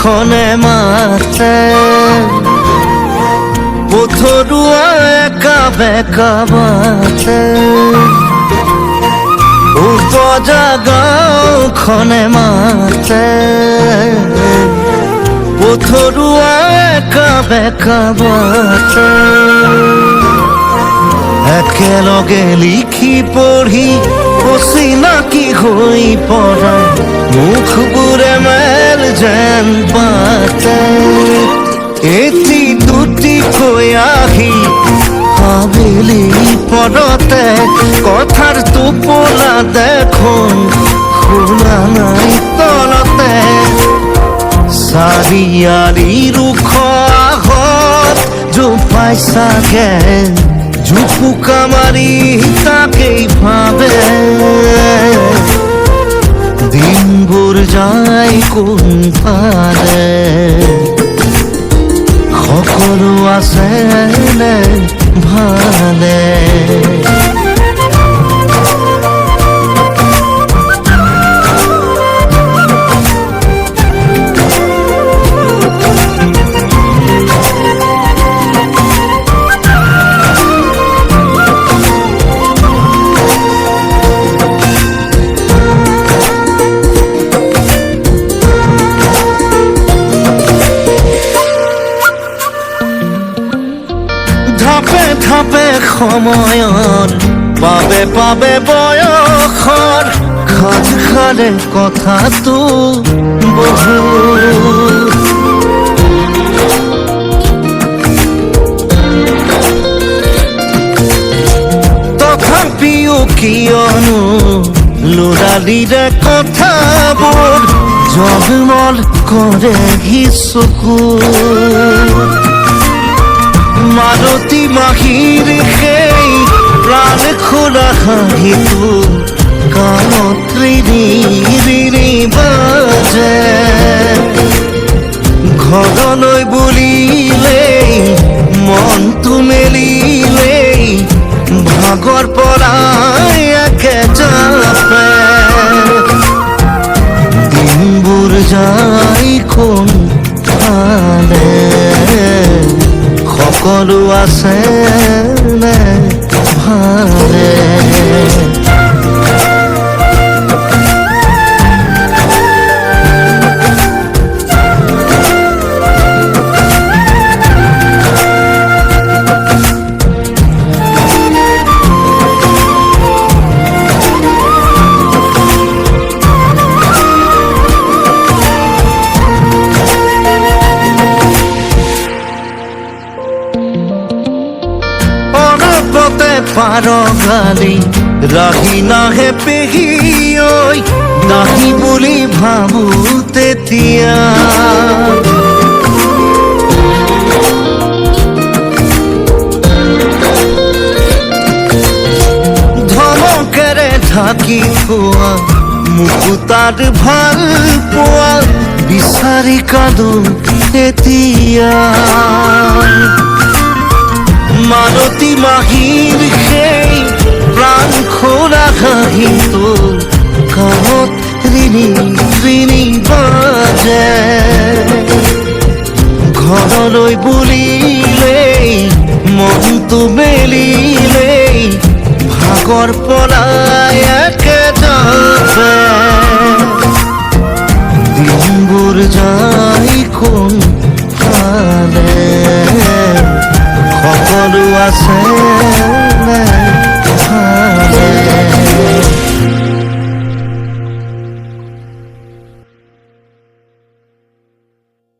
খনে মাতে পথৰুৱা একা বেকা বাতে উপজা গাঁওখনে মাতে পথৰুৱা একা বেকা বাতে একেলগে লিখি পঢ়ি অচিনাকি হৈ পৰা মুখবোৰে মেল যেন পাতে। এটি দুটিকৈ আহি আবেলি পৰতে কথাৰ টোপোলা দেখোন শুনা নাই তলতে। চাৰিআলিৰ ওখ আহত জোপাই চাগে জুপুকা মাৰি তাকেই দিনবোৰ কোন পারে। সকলো আছে ভালে। ধাপে সময়ৰ বাবে বাবে বয়সৰ খাদ খালে কথাটো বহু। তথাপিও কিয়নো ল'ৰালিৰে কথাবোৰ জগমল কৰে সি মাহিৰ সেই প্ৰাণ খোলা কাণত ৰিণি ৰিণি বাজে। ঘৰলৈ বুলিলেই মনটো মেলিলেই ভাগৰ পৰা একে জাপে দিনবোৰ যায় কোন ফালে সকলো আছে ভালে অনবতে পাৰ গালি। ৰাহি নাহে পেহী ঐ নাহি বুলি ভাবো তেতিয়া ধমকেৰে ঢাকি থোৱা মুকুতাত ভালো পোৱা, বিচাৰি কাদো এতিয়া খোলা হাঁহিটো কামত ৰিণি ৰিণি বাজে। ঘৰলৈ বুলিলেই, মনটো মেলিলেই, ভাগৰ পলাই একে যাবে। দিনবোৰ যায় কোন ফালে সকলো আছে।